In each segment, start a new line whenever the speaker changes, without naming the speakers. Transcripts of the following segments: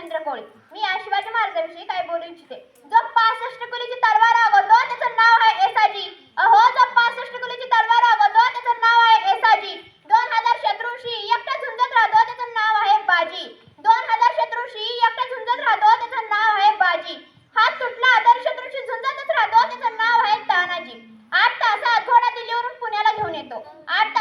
नरेंद्र कोळी. मी या शिवाजी महाराजांविषयी काय बोलू इच्छिते? जो पासष्ट कुलीची तलवार आवडतो त्याचं नाव आहे एसाजी. अहो जो पासष्ट कुलीची तलवार आवडतो त्याचं नाव आहे एसाजी. दोन हजार शत्रूशी एकटा झुंजत राहतो त्याचं नाव आहे बाजी. दोन हजार शत्रूशी एकटा झुंजत राहतो त्याचं नाव आहे बाजी. हात तुटला तर शत्रूशी झुंजतच राहतो त्याचं नाव आहे तानाजी. आठ तासात घोडा दिल्लीवरून पुण्याला घेऊन येतो. आठ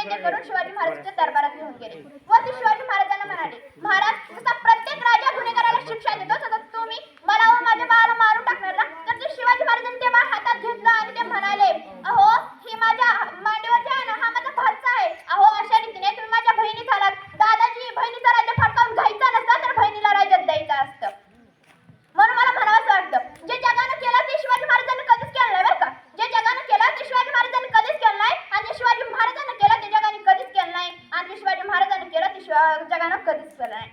खरेदी करून शिवाजी महाराजांच्या दरबारात घेऊन गेले व ते शिवाजी महाराजांना म्हणाले महाराज जसा प्रत्येक राजा गुन्हेगाराला शिक्षा देतो जगानं कधीच केलं नाही.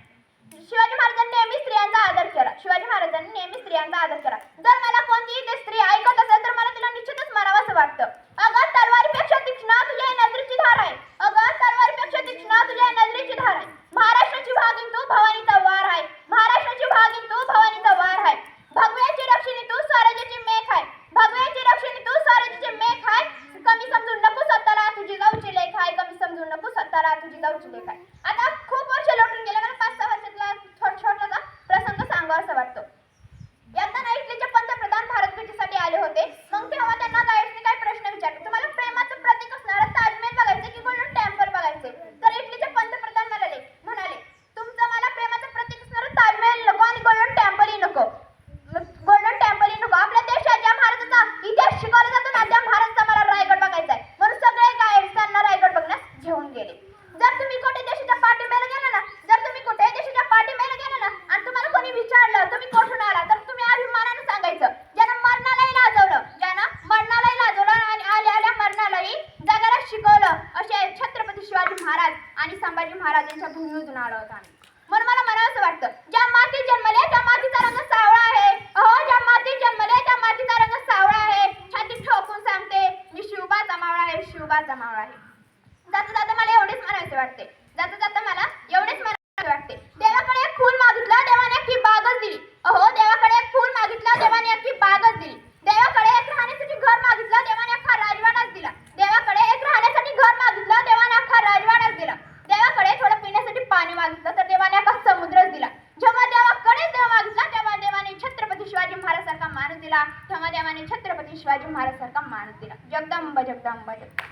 शिवाजी महाराजांनी नेहमी स्त्रियांचा आदर केला. शिवाजी महाराजांनी नेहमी स्त्रियांचा आदर केला. जर मला कोणतीही ते स्त्री ऐकत असेल तर मला तिला निश्चितच मारावं असं वाटतं. अगं तलवारीपेक्षा तीक्ष्ण तुझ्या नजरेची धार आहे. अगं तलवारीपेक्षा तीक्ष्ण तुझ्या नजरेची धार आहे. महाराष्ट्राची भागिन तू भवानीचा वार आहे. महाराष्ट्राची भागी तू भवानीचा वार आहे. भगव्याची रक्षिणी तू स्वराज्याची मेघ आहे. भगव्याची रक्षिणी तू स्वराज्याची मेघ आहे. कमी समजून नको स्वतःला तुझी जाऊची लेख आहे. कमी समजून नको स्वतःला तुझी जाऊची लेख आहे. तिथून आला होता मला मला असं वाटतं ज्या मातीत जन्मले त्या मातीचा रंग सावळा आहे. अहो ज्या मातीत जन्मले त्या मातीचा रंग सावळा आहे. छाती ठोकून सांगते मी शिवबाचा मावळा आहे शिवबाचा मावळा आहे. जाता जाता मला एवढेच म्हणायचे वाटते. जाता जाता मला एवढेच म्हणायचे वाटते. देवाकडे खून मागितला मागितलं देवाने अख्खी बागच दिली. अहो देवाकडे खून मागितला मागितलं देवाने अख्खी बागच दिली. दिला. त्यामध्ये आम्हाला छत्रपती शिवाजी महाराज सारखा मान दिला. जगदंब जगदंब जगदंब.